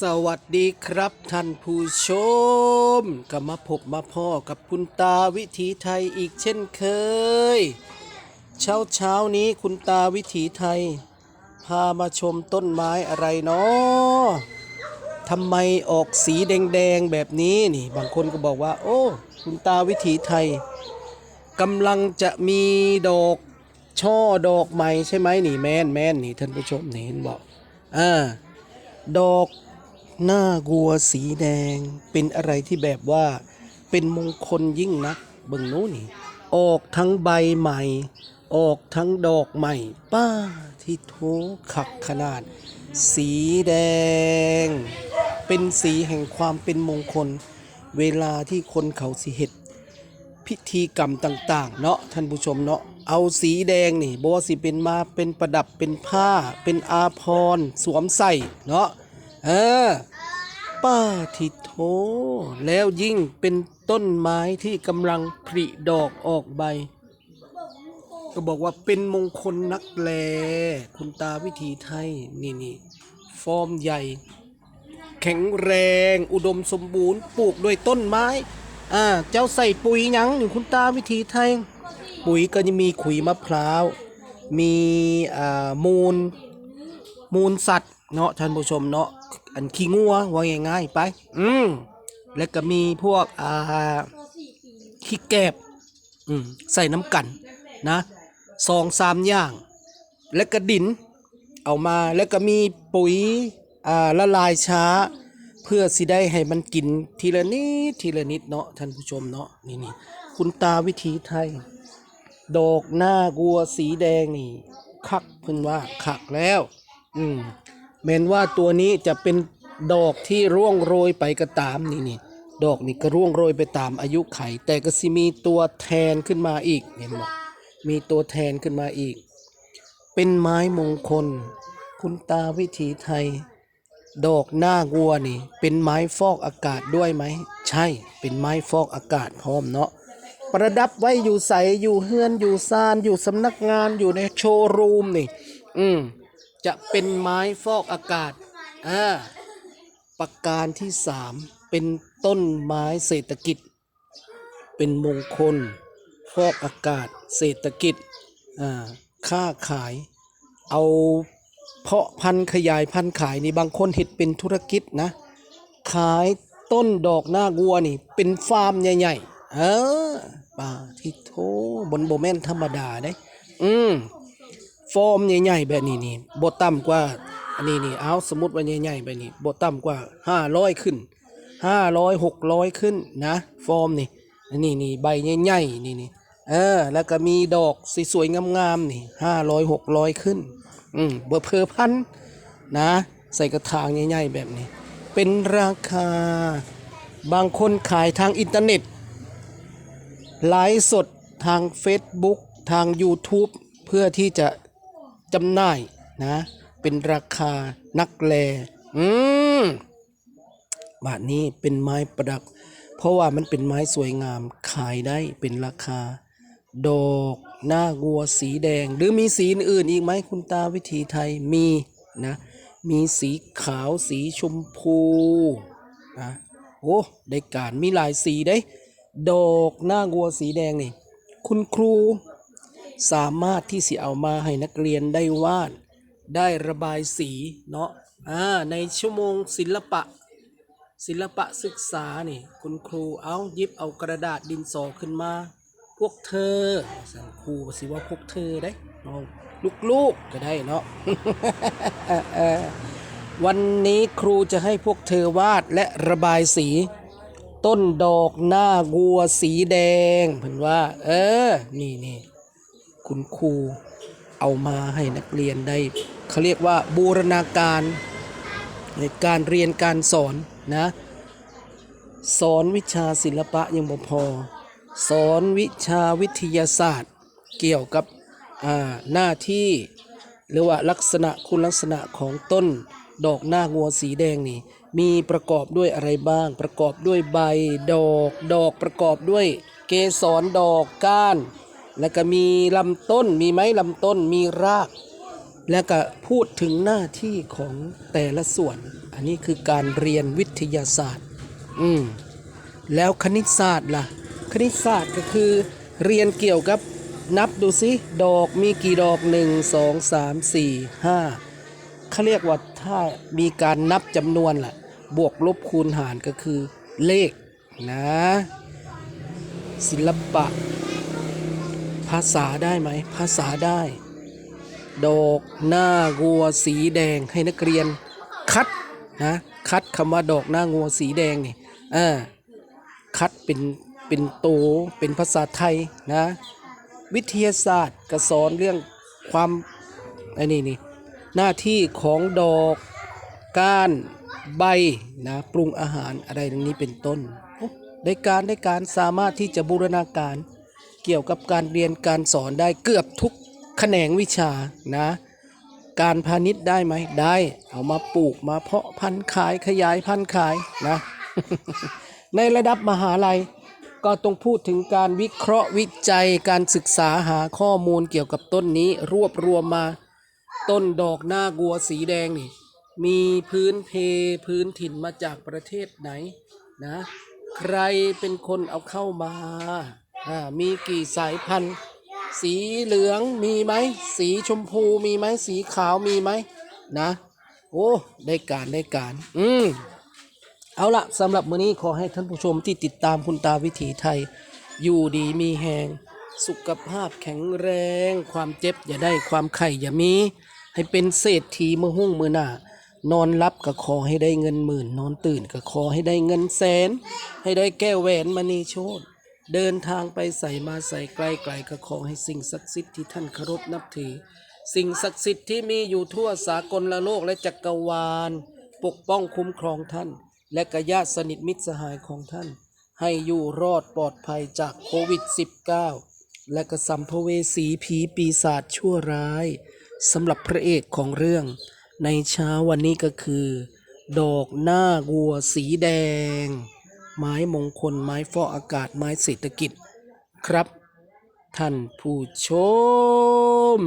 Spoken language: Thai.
สวัสดีครับท่านผู้ชมก็มาพบมาพ่อกับคุณตาวิถีไทยอีกเช่นเคย เช้าเช้านี้คุณตาวิถีไทย พามาชมต้นไม้อะไรเนาะทำไมออกสีแดงๆแบบนี้นี่ บางคนก็บอกว่า โอ้ คุณตาวิถีไทยกำลังจะมีดอกช่อดอกใหม่ใช่ไหมนี่แม่นแม่นนี่ท่านผู้ชมนี่เห็นบอกอ่าดอก หน้ากัวสีแดง เป็นอะไรที่แบบว่า เป็นมงคลยิ่งนักเบิ่งโน้นี่ ออกทั้งใบใหม่ ออกทั้งดอกใหม่ ป้าที่โถขักขนาด สีแดง เป็นสีแห่งความเป็นมงคล เวลาที่คนเขาสิเฮ็ดพิธีกรรมต่างๆ เนาะท่านผู้ชมเนาะเอาสีแดงนี่บว่าสิเป็นมาเป็นประดับเป็นผ้า เป็นอาภรณ์สวมใส่เนาะ เออ ป้าทิโท แล้วยิ่งเป็นต้นไม้ที่กำลังผลิดอกออกใบ ก็บอกว่าเป็นมงคลนักแล คุณตาวิถีไทย นี่นี่ฟอร์มใหญ่ แข็งแรง อุดมสมบูรณ์ ปลูกด้วยต้นไม้ อ่า เจ้าใส่ปุ๋ยหยังนี่คุณตาวิถีไทย ปุ๋ยก็จะมีขุยมะพร้าว มีอ่ามูล มูลสัตว์เนาะท่านผู้ชมเนาะ อันขี้งัวว่าง่ายๆไป อืมแล้วก็มีพวกอ่าขี้แกบอืมใส่น้ำกันนะสองสามอย่าง แล้วก็ดิน เอามาแล้วก็มีปุ๋ยอ่าละลายช้า เพื่อสิได้ให้มันกินทีละนิดทีละนิดเนาะท่านผู้ชมเนาะนี่นี่คุณตาวิถีไทย ดอกหน้ากัวสีแดงนี่ คักเพิ่นว่าคักแล้ว อืม แม้นว่าตัวนี้จะเป็นดอกที่ร่วงโรยไปก็ตามนี่นี่ดอกนี่ก็ร่วงโรยไปตามอายุไข แต่ก็สิมีตัวแทนขึ้นมาอีกเห็นบ่มีตัวแทนขึ้นมาอีก เป็นไม้มงคล คุณตาวิถีไทย ดอกหน้าวัวนี่ เป็นไม้ฟอกอากาศด้วยไหม ใช่เป็นไม้ฟอกอากาศพร้อมเนาะประดับไว้อยู่ใสอยู่เฮือนอยู่ซานอยู่สำนักงานอยู่ในโชว์รูมนี่ อืม จะเป็นไม้ฟอกอากาศอ่าประการที่สามเป็นต้นไม้เศรษฐกิจ เป็นมงคล ฟอกอากาศ เศรษฐกิจอ่าค้าขาย เอาเพาะพันธุ์ขยายพันธุ์ขายนี่บางคนเห็ดเป็นธุรกิจนะ ขายต้นดอกหน้าวัวนี่ เป็นฟาร์มใหญ่ๆเออป่าที่โทบนโบแมนธรรมดาได้ อืม ฟอร์มใหญ่ๆแบบนี้นี่บต่ำกว่าอันนี้นี่เอาสมมติว่าใหญ่ๆแบบนี้บต่ำกว่าห้าร้อยขึ้นห้าร้อยหกร้อยขึ้นนะฟอร์มนี่อันนี้นี่ใบใหญ่ๆนี่นี่เออแล้วก็มีดอกสวยๆงามๆนี่ห้าร้อยหกร้อยขึ้นอืมเบอร์เพอพันนะ ใส่กระถางใหญ่ๆแบบนี้ เป็นราคาบางคนขายทางอินเทอร์เน็ตไลฟ์สดทาง Facebook ทาง YouTube เพื่อที่จะ จำหน่ายนะ เป็นราคานักแลอืมบาทนี้เป็นไม้ประดับ เพราะว่ามันเป็นไม้สวยงามขายได้เป็นราคา ดอกหน้าวัวสีแดง หรือมีสีอื่นอีกไหมคุณตาวิถีไทยมีนะ มีสีขาวสีชมพูนะโอ้ได้การมีหลายสีได้ ดอกหน้าวัวสีแดงนี่ คุณครู สามารถที่สิเอามาให้นักเรียนได้วาด ได้ระบายสีเนาะอ่าในชั่วโมงศิลปะ ศิลปะศึกษานี่ คุณครูเอายิบเอากระดาษดินสอขึ้นมา พวกเธอสั่งครูสิว่าพวกเธอได้เนาะลูกๆก็ได้เนาะวันนี้ครูจะให้พวกเธอวาดและระบายสี ต้นดอกหน้าวัวสีแดงเพิ่นว่า เออ นี่นี่ คุณครูเอามาให้นักเรียนได้เขาเรียกว่าบูรณาการในการเรียนการสอนนะสอนวิชาศิลปะยังบ่พอ สอนวิชาวิทยาศาสตร์ เกี่ยวกับหน้าที่หรือว่าลักษณะคุณลักษณะของต้นดอกหน้างัวสีแดงนี่ มีประกอบด้วยอะไรบ้าง ประกอบด้วยใบดอก ดอกประกอบด้วยเกสรดอกก้าน แล้วก็มีลำต้นมีไม้ลำต้นมีราก แล้วก็พูดถึงหน้าที่ของแต่ละส่วน อันนี้คือการเรียนวิทยาศาสตร์ อืมแล้วคณิตศาสตร์ล่ะ คณิตศาสตร์ก็คือ เรียนเกี่ยวกับนับดูสิดอกมีกี่ดอกหนึ่งสองสามสี่ห้าเขาเรียกว่าถ้ามีการนับจำนวนล่ะ บวกลบคูณหารก็คือเลขนะ ศิลปะ ภาษาได้ไหม ภาษาได้ ดอกหน้างัวสีแดงให้นักเรียน คัดนะคัดคำว่าดอกหน้างัวสีแดงนี่เออคัดเป็นเป็นโตวเป็นภาษาไทยนะ วิทยาศาสตร์ก็สอนเรื่องความไอ้นี่นี่หน้าที่ของดอกก้านใบนะปรุงอาหารอะไรดังนี้เป็นต้นโอ้ได้การได้การสามารถที่จะบูรณาการ เกี่ยวกับการเรียนการสอนได้เกือบทุกแขนงวิชานะ การพาณิชย์ได้ไหมได้ เอามาปลูกมาเพาะพันธุ์ขายขยายพันธุ์ขายนะ ในระดับมหาลัยก็ต้องพูดถึงการวิเคราะห์วิจัยการศึกษาหาข้อมูลเกี่ยวกับต้นนี้รวบรวมมาต้นดอกหน้ากัวสีแดงนี่ มีพื้นเพพื้นถิ่นมาจากประเทศไหนนะ ใครเป็นคนเอาเข้ามา อ่ามีกี่สายพันธุ์ สีเหลืองมีไหม สีชมพูมีไหม สีขาวมีไหมนะ โอ้ ได้การได้การ อืมเอาละสำหรับมื้อนี้ขอให้ท่านผู้ชมที่ติดตามคุณตาวิถีไทย อยู่ดีมีแหงสุขภาพแข็งแรง ความเจ็บอย่าได้ความไข่อย่ามี ให้เป็นเศรษฐีมือหุ้งมือหน้านอนรับก็ขอให้ได้เงินหมื่น นอนตื่นก็ขอให้ได้เงินแสน ให้ได้แก้วแหวนมณีโชต เดินทางไปใส่มาใส่ไกลไกลๆก็ขอให้สิ่งศักดิ์สิทธิ์ที่ท่านเคารพนับถือ สิ่งศักดิ์สิทธิ์ที่มีอยู่ทั่วสากลละโลกและจักรวาล ปกป้องคุ้มครองท่าน และกญาติสนิทมิตรสหายของท่าน ให้อยู่รอดปลอดภัยจากโควิด -19 และก็สัมภเวสีผีปีศาจชั่วร้ายสำหรับพระเอกของเรื่อง ในเช้าวันนี้ก็คือ ดอกหน้าวัวสีแดง ไม้มงคล ไม้ฟอกอากาศ ไม้เศรษฐกิจ ครับ ท่านผู้ชม